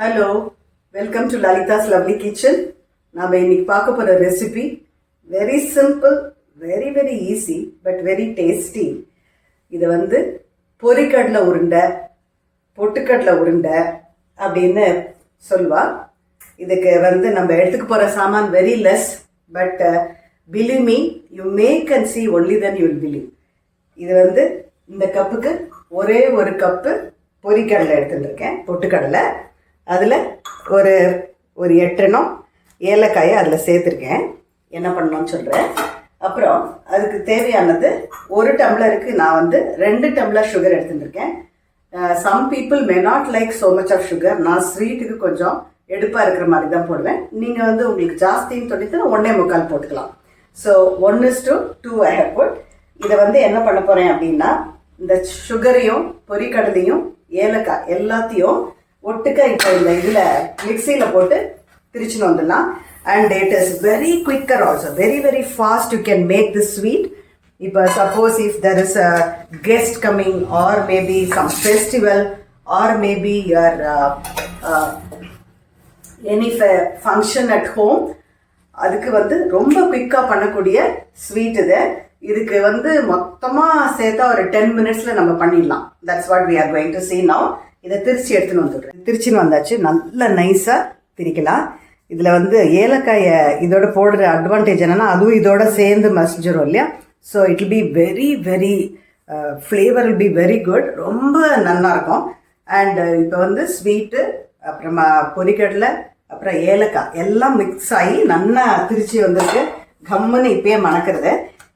Hello welcome to Lalitha's lovely kitchen நாம் இன்னைக்கு பார்க்க போகிற recipe very simple very very easy but very tasty இது வந்து பொரிக்கடலை உருண்டை பொட்டுக்கடலை உருண்டை அப்படின்னு சொல்லுவா இதுக்கு வந்து நம்ம எடுத்துக்க போகிற சாமான் very less but believe me you make and see only then you will இது வந்து இந்த கப்புக்கு ஒரே ஒரு கப்பு பொரிக்கடலை எடுத்துட்டுருக்கேன் பொட்டுக்கடலை. அதில் ஒரு ஒரு எட்டெண்ணம் ஏலக்காயை அதில் சேர்த்துருக்கேன். என்ன பண்ணணும்னு சொல்கிறேன் அப்புறம் அதுக்கு தேவையானது ஒரு டம்ளருக்கு நான் வந்து ரெண்டு டம்ளர் சுகர் எடுத்துருக்கேன் some people may not like so much of sugar நான் ஸ்வீட்டுக்கு கொஞ்சம் எடுப்பாக இருக்கிற மாதிரி தான் போடுவேன். நீங்கள் வந்து உங்களுக்கு ஜாஸ்தின்னு சொல்லிட்டு ஒன்றே முக்கால் போட்டுக்கலாம். So one is to two I have put இதை வந்து என்ன பண்ண போகிறேன் அப்படின்னா இந்த சுகரையும் பொறிக்கடலையும் ஏலக்காய் எல்லாத்தையும் ஒட்டுக்க இப்போ இந்த இதில் மிக்சியில் போட்டு திரிச்சுன்னு வந்துடலாம். And it is very quicker also very very fast you can make this sweet இப்போ suppose if there is a guest coming or maybe some festival or maybe your any function at home அதுக்கு வந்து ரொம்ப குயிக்காக பண்ணக்கூடிய sweet இது. இதுக்கு வந்து மொத்தமாக சேர்த்தா ஒரு டென் மினிட்ஸில் நம்ம பண்ணிடலாம். That's what we are going to see now இதை திருச்சி எடுத்துன்னு வந்துடுறேன். திருச்சின்னு வந்தாச்சு. நல்ல நைஸாக திரிக்கலாம் இதில் வந்து ஏலக்காயை இதோட போடுற அட்வான்டேஜ் என்னென்னா அதுவும் இதோட சேர்ந்து மசிஞ்சிடும் இல்லையா? So it be very very flavour be very good ரொம்ப நல்லாயிருக்கும் அண்டு uh, இப்போ வந்து ஸ்வீட்டு அப்புறமா பொரிக்கடலை அப்புறம் ஏலக்காய் எல்லாம் மிக்ஸ் ஆகி நல்லா திருச்சி வந்திருக்கு. கம்முன்னு இப்பயே மணக்கிறது.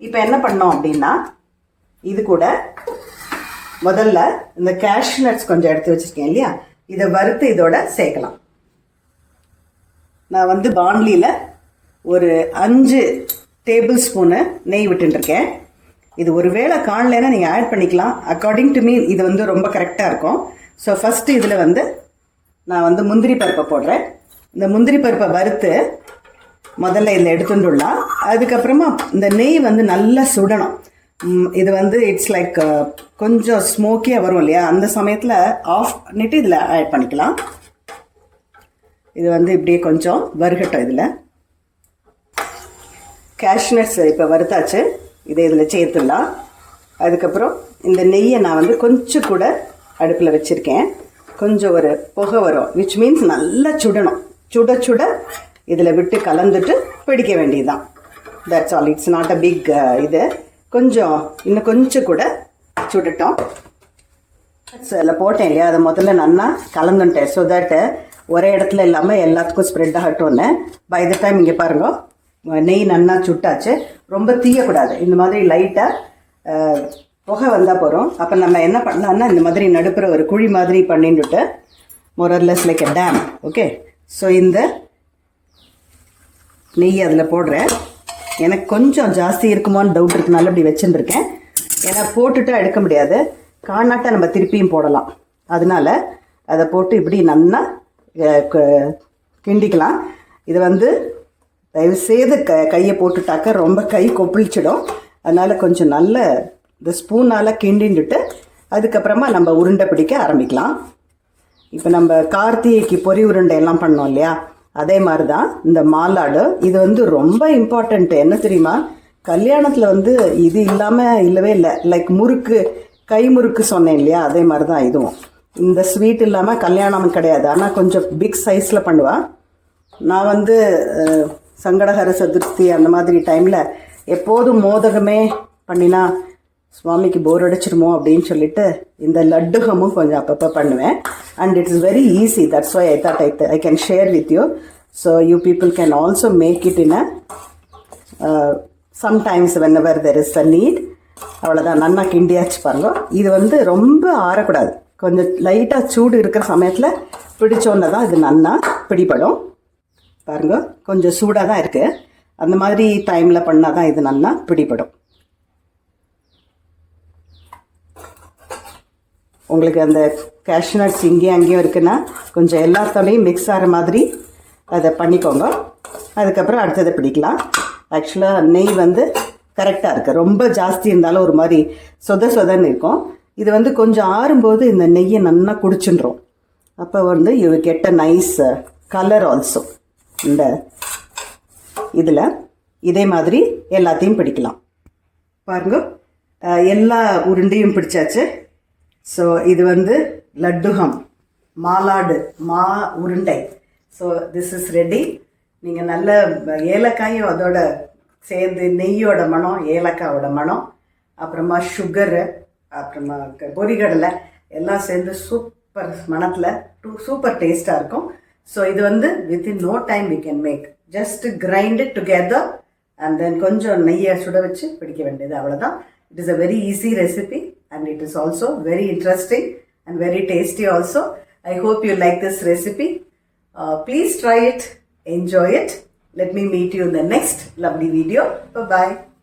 இப்போ என்ன பண்ணோம் அப்படின்னா இது கூட முதல்ல இந்த கேஷ்யூ நட்ஸ் கொஞ்சம் எடுத்து வச்சிருக்கேன் இல்லையா? இதை வறுத்து இதோட சேர்க்கலாம். நான் வந்து பாண்லியில் ஒரு அஞ்சு டேபிள் ஸ்பூனு நெய் விட்டுருக்கேன் இது ஒரு வேளை காணலைன்னா நீங்கள் ஆட் பண்ணிக்கலாம். அக்கார்டிங் டு மீ இது வந்து ரொம்ப கரெக்டாக இருக்கும். ஸோ ஃபஸ்ட்டு இதில் வந்து நான் வந்து முந்திரி பருப்பை போடுறேன். இந்த முந்திரி பருப்பை வறுத்து முதல்ல இதில் எடுத்துட்டுலாம் அதுக்கப்புறமா இந்த நெய் வந்து நல்லா சுடணும். இது வந்து இட்ஸ் லைக் uh, கொஞ்சம் ஸ்மோக்கியாக வரும் இல்லையா? அந்த சமயத்தில் ஆஃப் பண்ணிட்டு இதில் ஆட் பண்ணிக்கலாம். இது வந்து இப்படியே கொஞ்சம் வறுகட்டும் இதில். கேஷ்நட்ஸ் இப்போ வறுத்தாச்சு. இதை இதில் சேர்த்துடலாம். அதுக்கப்புறம் இந்த நெய்யை நான் வந்து கொஞ்சம் கூட அடுப்பில் வச்சுருக்கேன். கொஞ்சம் ஒரு புகை வரும். விச் மீன்ஸ் நல்லா சுடணும். சுட சுட இதில் விட்டு கலந்துட்டு பிடிக்க வேண்டியதுதான். That's all it's not a big இது. கொஞ்சம் இன்னும் கொஞ்சம் கூட சுடட்டும் அதில் போட்டேன் இல்லையா? அதை முதல்ல நல்லா கலந்துட்டேன். ஸோ தட் ஒரே இடத்துல இல்லாமல் எல்லாத்துக்கும் ஸ்ப்ரெட் ஆகட்டும்னு. பை த டைம் இங்கே பாருங்க நெய் நல்லா சுட்டாச்சு. ரொம்ப தீயக்கூடாது. இந்த மாதிரி லைட்டாக புகை வந்தால் போகிறோம் அப்போ நம்ம என்ன பண்ணலாம்னா இந்த மாதிரி நடுப்புற ஒரு குழி மாதிரி பண்ணிட்டு more or less like a dam okay so இந்த நெய் அதில் போடுறேன். எனக்கு கொஞ்சம் ஜாஸ்தி இருக்குமோன்னு டவுட் இருக்கனால இப்படி வச்சுருக்கேன் ஏன்னா போட்டுட்டு எடுக்க முடியாது. காணாட்டை நம்ம திருப்பியும் போடலாம். அதனால அதை போட்டு இப்படி நல்லா கிண்டிக்கலாம். இது வந்து தயவுசெய்து க கையை போட்டுட்டாக்க ரொம்ப கை கொப்பளிச்சிடும். அதனால் கொஞ்சம் நல்ல இந்த ஸ்பூனால் கிண்டிண்டுட்டு அதுக்கப்புறமா நம்ம உருண்டை பிடிக்க ஆரம்பிக்கலாம். இப்போ நம்ம கார்த்திகைக்கு பொரி உருண்டை எல்லாம் பண்ணோம் இல்லையா? அதே மாதிரி தான் இந்த மாலாடு. இது வந்து ரொம்ப இம்பார்ட்டண்ட்டு என்ன தெரியுமா? கல்யாணத்தில் வந்து இது இல்லாமல் இல்லவே இல்லை. லைக் முறுக்கு கை முறுக்கு சொன்னேன் இல்லையா? அதே மாதிரி தான் இதுவும். இந்த ஸ்வீட் இல்லாமல் கல்யாணம் கிடையாது. ஆனால் கொஞ்சம் பிக் சைஸில் பண்ணுவாள் நான் வந்து சங்கடகர சங்கடஹர சதுர்த்தி அந்த மாதிரி டைமில் எப்போதும் மோதகமே பண்ணினா சுவாமிக்கு போர் அடிச்சிருமோ அப்படின்னு சொல்லிட்டு இந்த லட்டுகமும் கொஞ்சம் அப்பப்போ பண்ணுவேன். And it's very easy that's why I thought I I can share with you so you people can also make it in a sometimes whenever there is a need அவ்வளோதான் நன்னா கிண்டியாச்சு பாருங்க. இது வந்து ரொம்ப ஆறக்கூடாது. கொஞ்சம் லைட்டாக சூடு இருக்கிற சமயத்தில் பிடிச்சோன்னே தான் இது நன்னா பிடிபடும். பாருங்க. கொஞ்சம் சூடாக தான் இருக்குது அந்த மாதிரி டைமில் பண்ணால் தான் இது நல்லா பிடிபடும். உங்களுக்கு அந்த கேஷ்நட்ஸ் இங்கேயும் அங்கேயும் இருக்குன்னா கொஞ்சம் எல்லாத்தோடையும் மிக்ஸ் ஆகிற மாதிரி அதை பண்ணிக்கோங்க. அதுக்கப்புறம் அடுத்ததை பிடிக்கலாம். ஆக்சுவலாக நெய் வந்து கரெக்டாக இருக்குது ரொம்ப ஜாஸ்தி இருந்தாலும் ஒரு மாதிரி சொத சொதன்னு இருக்கும். இது வந்து கொஞ்சம் ஆறும்போது இந்த நெய்யை நல்லா குடிச்சுன்றோம் அப்போ வந்து you get a nice colour also இந்த இதில் இதே மாதிரி எல்லாத்தையும் பிடிக்கலாம். பாருங்க. எல்லா உருண்டையும் பிடிச்சாச்சு. ஸோ இது வந்து லட்டுகம் மாலாடு மா உருண்டை. ஸோ திஸ் இஸ் ரெடி நீங்கள் நல்ல ஏலக்காயும் அதோட சேர்ந்து நெய்யோட மனம் ஏலக்காயோட மனம் அப்புறமா சுகரு அப்புறமா க- பொரிகடலை எல்லாம் சேர்ந்து சூப்பர் மணத்தில் டூ சூப்பர் டேஸ்ட்டாக இருக்கும். ஸோ இது வந்து within no time we can make just grind together and then கொஞ்சம் நெய்யை சுட வச்சு பிடிக்க வேண்டியது. அவ்வளோதான் it is a very easy recipe and it is also very interesting and very tasty also. I hope you like this recipe. Uh, please try it, enjoy it. Let me meet you in the next lovely video. Bye bye.